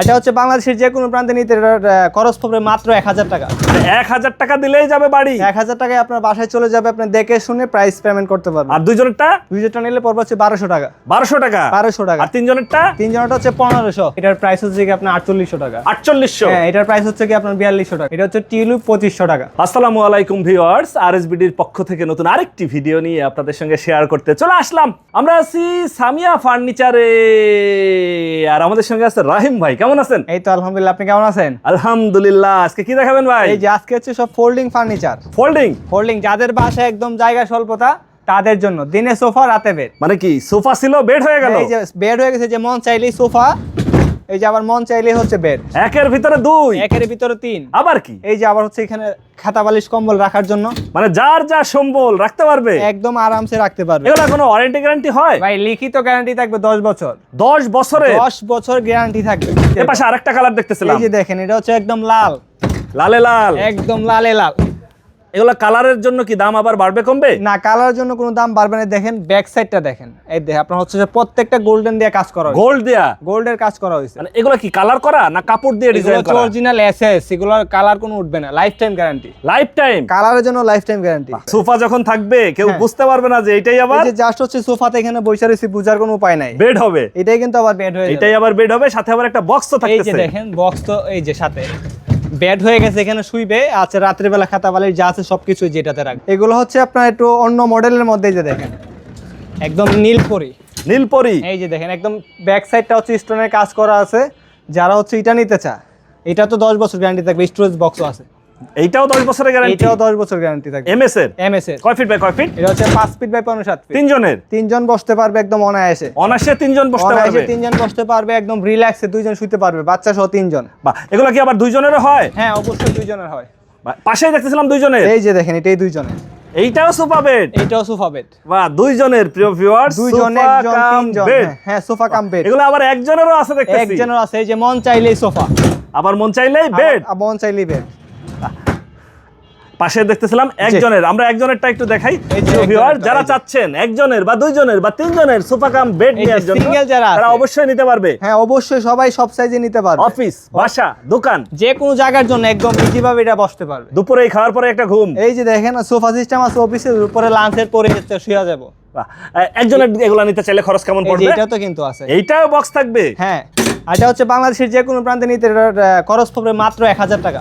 এটা হচ্ছে বাংলাদেশের যে কোনো প্রান্তে নিতে খরচ পড়বে মাত্র এক হাজার টাকা। এক হাজার টাকা দিলেই যাবে বাড়ি। এক হাজার টাকায় আপনার বাসায় চলে যাবে আপনি দেখে শুনে প্রাইস পেমেন্ট করতে পারবেন। আর দুইজনেরটা? দুইজনটা নিলে পড়বে হচ্ছে বারোশো টাকা। বারোশো টাকা? বারোশো টাকা। আর তিনজনেরটা? তিনজনটা হচ্ছে পনেরোশো। এটার প্রাইস হচ্ছে কি আপনার আটচল্লিশশো টাকা। আটচল্লিশশো? হ্যাঁ এটার প্রাইস হচ্ছে কি আপনার বিয়াল্লিশশো টাকা। এটা হচ্ছে টিউলু পঁচিশশো টাকা। আসসালামু আলাইকুম ভিউয়ার্স আরএসবিডির পক্ষ থেকে নতুন আরেকটি ভিডিও নিয়ে আপনাদের সঙ্গে শেয়ার করতে চলে আসলাম। আমরা আছি সামিয়া ফার্নিচারে আর আমাদের সঙ্গে আছে রাহিম ভাই। কেমন আছেন? এই তো আলহামদুলিল্লাহ আপনি কেমন আছেন? আলহামদুলিল্লাহ আজকে কি দেখাবেন ভাই? এই যে আজকে হচ্ছে সব ফোল্ডিং ফার্নিচার ফোল্ডিং ফোল্ডিং যাদের বাসায় একদম জায়গা স্বল্পতা তাদের জন্য। দিনে সোফা রাতে বেড মানে কি সোফা ছিল বেড হয়ে গেল? এই যে বেড হয়ে গেছে যে মন চাইলেই সোফা এই যে আবার মন চাইলে হচ্ছে বেড। একের ভিতরে দুই। একের ভিতরে তিন। আবার কি? এই যে আবার হচ্ছে এখানে খাতা বালিশ কম্বল রাখার জন্য। মানে যার যা সম্বল রাখতে পারবে। একদম আরামসে রাখতে পারবে। এগুলো কোনো ওয়ারেন্টি গ্যারান্টি হয়? ভাই লিখিত গ্যারান্টি থাকবে দশ বছর। দশ বছরে দশ বছর গ্যারান্টি থাকবে। এ পাশে আরেকটা কালার দেখতেছিলাম। এই যে দেখেন এটা হচ্ছে একদম লাল। লালে লাল। একদম লালে লাল। এগুলো কালারের জন্য কি দাম আবার বাড়বে কমবে? না কালার জন্য কোনো দাম বাড়বে না। দেখেন ব্যাক সাইডটা দেখেন। এই দেখেন আপনার হচ্ছে যে প্রত্যেকটা গোল্ডেন দিয়ে কাজ করা গোল্ড দেয়া? গোল্ডের কাজ করা হয়েছে। মানে এগুলো কি কালার করা না কাপড় দিয়ে ডিজাইন করা? অরিজিনাল এসএস এগুলোর কালার কোনো উঠবে না। Lifetime guarantee lifetime কালারের জন্য লাইফ টাইম গ্যারান্টি সোফা যখন থাকবে কেউ হ্যাঁ। বুঝতে পারবে না যে এটাই আবার? এই যে জাস্ট হচ্ছে সোফাতে এখানে বসে রয়েছি বুঝার কোনো উপায় নাই। বেড হবে। এটাই কিন্তু আবার বেড হয়ে এটাই আবার বেড হবে সাথে আবার একটা বক্স তো এই যে দেখেন বক্স তো এই যে সাথে। বেড হয়ে গেছে এখানে শুইবে আচ্ছা রাত্রিবেলা খাতা বালির যা আছে সব কিছু যেটাতে রাখ এগুলো হচ্ছে আপনার একটু অন্য মডেলের মধ্যে যে দেখেন। একদম নীলপরি নীলপরি? এই যে দেখেন একদম ব্যাক সাইডটা হচ্ছে স্টোনের কাজ করা আছে যারা হচ্ছে এটা নিতে চায় এটা তো দশ বছর গ্যারান্টি থাকবে স্টোরেজ বক্সও আছে। এইটাও 10 বছরের গ্যারান্টি এটাও দশ বছর গ্যারান্টি থাকবে। এমএস এর এমএস এর কয় ফিট বাই কয় ফিট এটা হচ্ছে ফিট বাই ফিট তিনজনের? তিনজন বসতে পারবে একদম অনায়াসে। অনাসে তিনজন বসতে অনায়াসে পারবে? তিনজন বসতে পারবে একদম রিল্যাক্সে দুইজন শুতে পারবে বাচ্চা সহ তিনজন। বাহ এগুলো কি আবার দুইজনেরও হয়? হ্যাঁ অবশ্যই দুইজনের হয়। পাশেই দেখতেছিলাম দুইজনের। এই যে দেখেন এটাই দুইজনের। এইটাও সোফা বেড এইটাও সোফা বেড বাহ দুইজনের প্রিয় ভিউয়ার্স দুইজন একজন তিনজন। হ্যাঁ, হ্যাঁ সোফা কাম বেড এগুলো আবার একজনেরও আছে দেখতেছি। একজনের আছে এই যে মন চাইলেই সোফা। আবার মন চাইলেই বেড মন চাইলেই বেড পাশে দেখতেছিলাম একজনের। আমরা একজনেরটা একটু দেখাই। যারা চাচ্ছেন একজনের বা দুইজনের বা তিনজনের সোফা কাম বেড নেওয়ার জন্য যারা তারা অবশ্যই নিতে পারবে। হ্যাঁ অবশ্যই সবাই সব সাইজে নিতে পারবে। অফিস বাসা দোকান। যে কোনো জায়গার জন্য একদম ইজি ভাবে এটা বসতে পারবে। দুপুরে খাওয়ার পরে একটা ঘুম। এই যে দেখেন সোফা সিস্টেম আছে অফিসের উপরে লাঞ্চের পরে হচ্ছে শুয়ে যাব। বাহ, একজনের এগুলা নিতে চাইলে খরচ কেমন পড়বে? এটা তো কিন্তু আছে। এইটাও বক্স থাকবে। হ্যাঁ। এটা হচ্ছে বাংলাদেশের যে কোনো প্রান্তে নিতে খরচ পড়বে মাত্র এক হাজার টাকা।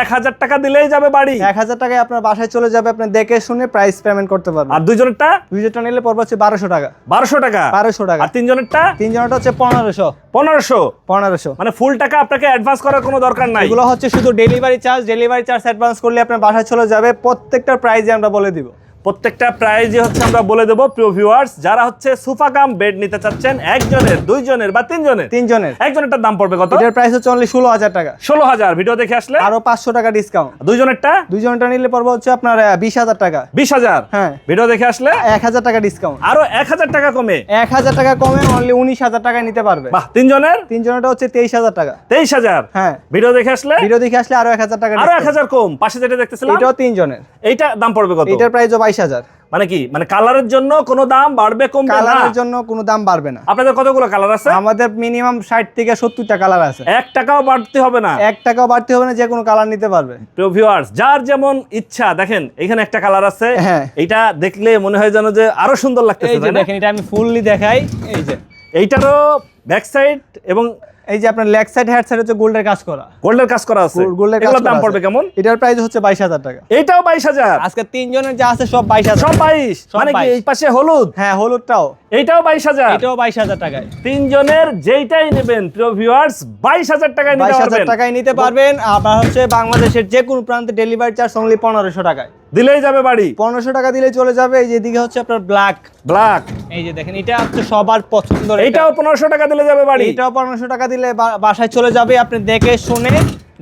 এক হাজার টাকা দিলেই যাবে বাড়ি। এক হাজার টাকায় আপনার বাসায় চলে যাবে আপনি দেখে শুনে প্রাইস পেমেন্ট করতে পারবেন। আর দুইজনেরটা? দুইজনটা নিলে পড়বে হচ্ছে বারোশো টাকা। বারোশো টাকা? বারোশো টাকা। আর তিনজনেরটা? তিনজনটা হচ্ছে পনেরোশো। পনেরোশো? পনেরোশো। মানে ফুল টাকা আপনাকে অ্যাডভান্স করার কোনো দরকার নাই। এগুলো হচ্ছে শুধু delivery charge delivery charge advance করলে আপনার বাসায় চলে যাবে প্রত্যেকটা প্রাইজে আমরা বলে দিব। প্রত্যেকটা প্রাইজে হচ্ছে আমরা বলে দেবো প্রিয় ভিউয়ার্স যারা হচ্ছে সোফা কাম বেড নিতে চাচ্ছেন একজনের দুইজনের বা তিনজনের? তিনজনের। একজনেরটার দাম পড়বে কত? এটার প্রাইস হচ্ছে অনলি ষোলো হাজার টাকা। ষোলো হাজার ভিডিও দেখে আসলে? আরও পাঁচশো টাকা ডিসকাউন্ট দুইজনেরটা? দুইজনটা নিলে পড়বে হচ্ছে আপনার বিশ হাজার টাকা। বিশ হাজার? হ্যাঁ। ভিডিও দেখে আসলে? এক হাজার টাকা ডিসকাউন্ট আরও এক হাজার টাকা কমে? এক হাজার টাকা কমে অনলি উনিশ হাজার টাকা নিতে পারবে। বাহ তিনজনের? তিনজনটা হচ্ছে তেইশ হাজার টাকা। তেইশ হাজার? হ্যাঁ। ভিডিও দেখে আসলে? ভিডিও দেখে আসলে আরও এক হাজার টাকা আরও এক হাজার কম পাশে যেটা দেখতেছিলাম? এটাও তিনজনের। এইটা দাম পড়বে কত? এটার প্রাইস বাইশ হাজার। মানে কি? মানে কালারের জন্য কোনো দাম বাড়বে কমবে? না। কালারের জন্য কোনো দাম বাড়বে না। আপনাদের কতগুলো কালার আছে? আমাদের মিনিমাম ষাট থেকে সত্তরটা কালার আছে। এক টাকাও বাড়তে হবে না। এক টাকাও বাড়তে হবে না যে কোনো কালার নিতে পারবে। প্রিয় ভিউয়ার্স যার যেমন ইচ্ছা দেখেন এখানে একটা কালার আছে। হ্যাঁ। এইটা দেখলে মনে হয় যেন যে আরও সুন্দর লাগতেছে? দেখেন এটা আমি ফুললি দেখাই। এই যে। এইটারও ব্যাক সাইড এবং এই যে আপনার লেগ সাইড হেড সাইড হচ্ছে গোল্ডের কাজ করা। গোল্ডের কাজ করা আছে। গোল্ডের কাজ দাম পড়বে কেমন? এটার প্রাইস হচ্ছে বাইশ হাজার টাকা। এটাও বাইশ হাজার। আজকে তিনজনের যা আছে সব বাইশ হাজার। সব বাইশ। সব মানে কি এই পাশে হলুদ? হ্যাঁ হলুদটাও। এইটাও বাইশ হাজার। এটাও বাইশ হাজার টাকায়। তিনজনের যেইটাই নেবেন প্রিয় ভিউয়ার্স বাইশ হাজার টাকায় বাইশ হাজার টাকায় নিতে পারবেন। আবার হচ্ছে বাংলাদেশের যে কোনো প্রান্তে ডেলিভারি চার্জ অনলি পনেরোশো টাকায়। দিলেই যাবে বাড়ি। পনেরোশো টাকা দিলে চলে যাবে এই যেদিকে হচ্ছে আপনার ব্ল্যাক ব্ল্যাক এই যে দেখেন এটা হচ্ছে সবার পছন্দ এইটাও পনেরোশো টাকা দিলে যাবে বাড়ি। এটাও পনেরোশো টাকা দিলে বাসায় চলে যাবে। আপনি দেখে শুনে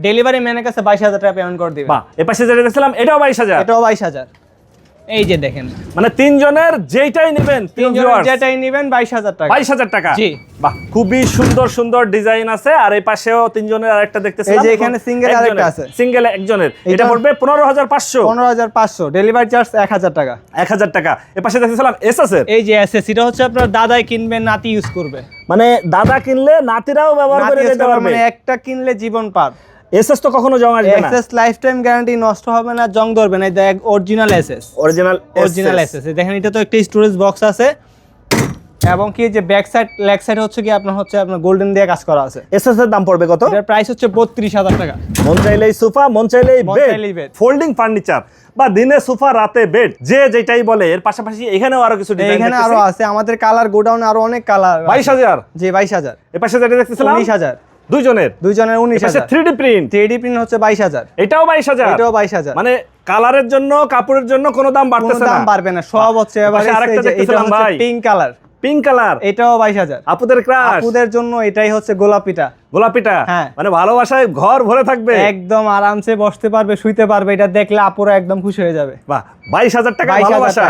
ডেলিভারি ম্যানের কাছে বাইশ হাজার টাকা পেমেন্ট করে দিবেন। এ পাশে যেটা দেখছিলাম এটাও বাইশ হাজার। এটাও বাইশ হাজার। এই যে দেখেন। মানে তিনজনের যেইটাই নেবেন তিনজনের যেটাই নেবেন বাইশ হাজার টাকা। বাইশ হাজার টাকা। জি। বাহ খুবই সুন্দর সুন্দর ডিজাইন আছে। আর এই পাশেও তিনজনের আরেকটা দেখতেছি এই যে এখানে single আরেকটা আছে। সিঙ্গেল একজনের। এটা পড়বে পনেরো হাজার পাঁচশো। পনেরো হাজার পাঁচশো। ডেলিভারি চার্জ এক হাজার টাকা। এক হাজার টাকা। এ পাশে দেখতেছিলাম এসএস এর। এই যে এসএস এটা হচ্ছে আপনার দাদাই কিনবে নাতি ইউজ করবে। মানে দাদা কিনলে নাতিরাও ব্যবহার করে যেতে পারবে। মানে একটা কিনলে জীবন পার। এসএস তো কখনো জমা আসবে না। এসএস লাইফ টাইম গ্যারান্টি নষ্ট হবে না জং ধরবে না দেখ original SS original original SS দেখেন এটা তো একটা স্টোরেজ বক্স আছে। এবং কি যে ব্যাক সাইড লেগ সাইড হচ্ছে কি আপনার হচ্ছে আপনার গোল্ডেন দিয়ে কাজ করা আছে। এসএস এর দাম পড়বে কত? এটার প্রাইস হচ্ছে বত্রিশ হাজার টাকা। মন চাইলেই সোফা মন চাইলেই বেড ফোল্ডিং ফার্নিচার বা দিনে সোফা রাতে বেড যে যেটাই বলে এর পাশাপাশি এখানেও আরও কিছু ডিজাইন এখানে আরও আছে। আমাদের কালার গোডাউনে আরও অনেক কালার বাইশ হাজার? জি বাইশ হাজার। এ পাশে যেটা দেখতেছিলাম? উনিশ হাজার। দুইজনের? দুইজনের উনিশ হাজার। Three D print three print হচ্ছে বাইশ হাজার। এটাও বাইশ হাজার? এটাও বাইশ হাজার। মানে কালারের জন্য কাপড়ের জন্য কোনো দাম বাড়তেছে দাম না বাড়বে না সব হচ্ছে। পিঙ্ক কালার পিঙ্ক কালার এটাও বাইশ হাজার। আপুদের ক্রাশ আপুদের জন্য এটাই হচ্ছে গোলাপিটা। গোলাপিটা হ্যাঁ। মানে ভালোবাসায় ঘর ভরে থাকবে। একদম আরামসে বসতে পারবে শুইতে পারবে এটা দেখলে আপুরা একদম খুশি হয়ে যাবে। বাহ বাইশ হাজার টাকা ভালোবাসা।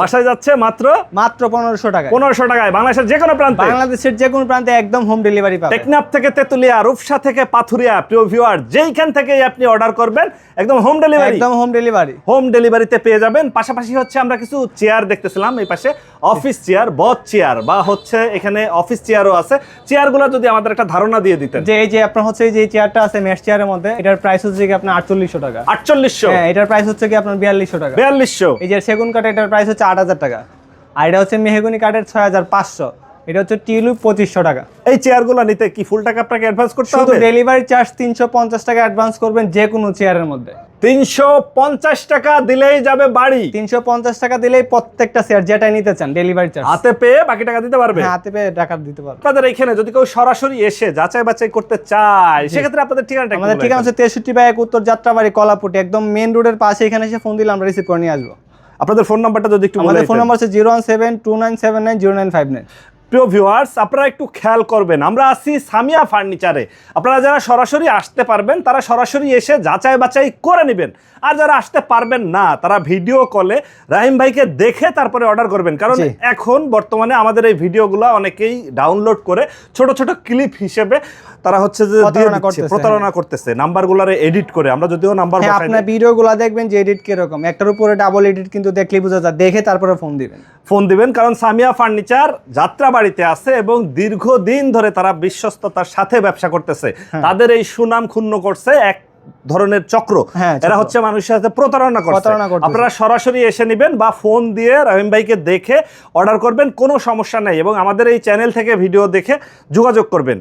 বাসায় যাচ্ছে মাত্র মাত্র পনেরোশো টাকা পনেরোশো টাকায় বাংলাদেশের যে কোনো প্রান্তে। বাংলাদেশের যে কোনো প্রান্তে একদম হোম ডেলিভারি পাবে। টেকনাফ থেকে তেতুলিয়া রূপসা থেকে পাথুরিয়া প্রিয় ভিউয়ার যেইখান থেকে আপনি অর্ডার করবেন একদম হোম ডেলিভারি একদম হোম ডেলিভারি হোম ডেলিভারিতে পেয়ে যাবেন। পাশাপাশি হচ্ছে আমরা কিছু চেয়ার দেখতেছিলাম এই পাশে অফিস চেয়ার বথ চেয়ার বা হচ্ছে এখানে অফিস চেয়ারও আছে। চেয়ারগুলো যদি আমাদের একটা ধারণা দিয়ে দিতেন। যে এই যে আপনার হচ্ছে এই যে চেয়ারটা আছে মেশ চেয়ারের মধ্যে এটার প্রাইস হচ্ছে কি আপনার আটচল্লিশশো টাকা। আটচল্লিশশো? হ্যাঁ এটার প্রাইস হচ্ছে কি আপনার বিয়াল্লিশশো টাকা। বিয়াল্লিশশো? এই যে সেগুন কাঠ এটার প্রাইস হচ্ছে আট হাজার টাকা। আর এটা হচ্ছে মেহগুনি কাঠের ছয় হাজার পাঁচশো। এটা হচ্ছে টিউলিপ পঁচিশশো টাকা। এই চেয়ারগুলো নিতে কি ফুল টাকা আপনাকে অ্যাডভান্স করতে হবে? ডেলিভারি চার্জ তিনশো পঞ্চাশ টাকা অ্যাডভান্স করবেন যে কোনো চেয়ারের মধ্যে। তিনশো পঞ্চাশ টাকা দিলেই যাবে বাড়ি। তিনশো পঞ্চাশ টাকা দিলেই প্রত্যেকটা চেয়ার যেটাই নিতে চান ডেলিভারি চার্জ হাতে পেয়ে বাকি টাকা দিতে পারবে? হ্যাঁ হাতে পেয়ে টাকা দিতে পারবেন আপনাদের এখানে যদি কেউ সরাসরি এসে যাচাই বাছাই করতে চায় সেক্ষেত্রে আপনাদের ঠিকানাটা আমাদের ঠিকানা হচ্ছে তেষট্টি বাই এক উত্তর যাত্রাবাড়ি কলাপুটি একদম মেন রোডের পাশে। এখানে এসে ফোন দিলে আমরা রিসিভ করে নিয়ে আসব। আপনাদের ফোন নাম্বারটা যদি একটু আমাদের ফোন। নাম্বার হচ্ছে zero one seven two nine seven nine zero nine five nine প্রিয় ভিউয়ার্স আপনারা একটু খেয়াল করবেন আমরা আছি সামিয়া ফার্নিচারে আপনারা যারা সরাসরি আসতে পারবেন তারা সরাসরি এসে যাচাই বাছাই করে নেবেন। আর যারা আসতে পারবেন না তারা ভিডিও কলে রাহিম ভাইকে দেখে তারপরে অর্ডার করবেন। কারণ এখন বর্তমানে আমাদের এই ভিডিওগুলো অনেকেই ডাউনলোড করে ছোট ছোট ক্লিপ হিসেবে তারা হচ্ছে যে প্রতারণা করতেছে, নাম্বারগুলোরে এডিট করে। আমরা যদিও নাম্বার হ্যাঁ আপনার ভিডিওগুলো দেখবেন যে এডিট কীরকম। একটার উপরে ডাবল এডিট কিন্তু দেখলে বোঝা যায়। দেখে তারপরে ফোন দিবেন। ফোন দিবেন কারণ সামিয়া ফার্নিচার যাত্রাবাড়িতে আছে এবং দীর্ঘদিন ধরে তারা বিশ্বস্ততার সাথে ব্যবসা করতেছে। তাদের এই সুনাম ক্ষুণ্ণ করছে এক ধরনের চক্র। হ্যাঁ, এরা হচ্ছে মানুষের সাথে প্রতারণা করছে। আপনারা সরাসরি এসে নেবেন বা ফোন দিয়ে রহিম ভাইকে দেখে অর্ডার করবেন কোনো সমস্যা নেই এবং আমাদের এই চ্যানেল থেকে ভিডিও দেখে যোগাযোগ করবেন।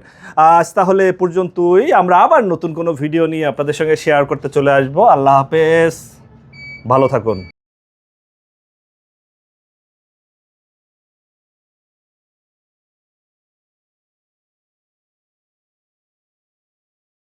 আজ তাহলে এ পর্যন্তই। আমরা আবার নতুন কোনো ভিডিও নিয়ে আপনাদের সঙ্গে শেয়ার করতে চলে আসব। আল্লাহ হাফেজ। ভালো থাকুন।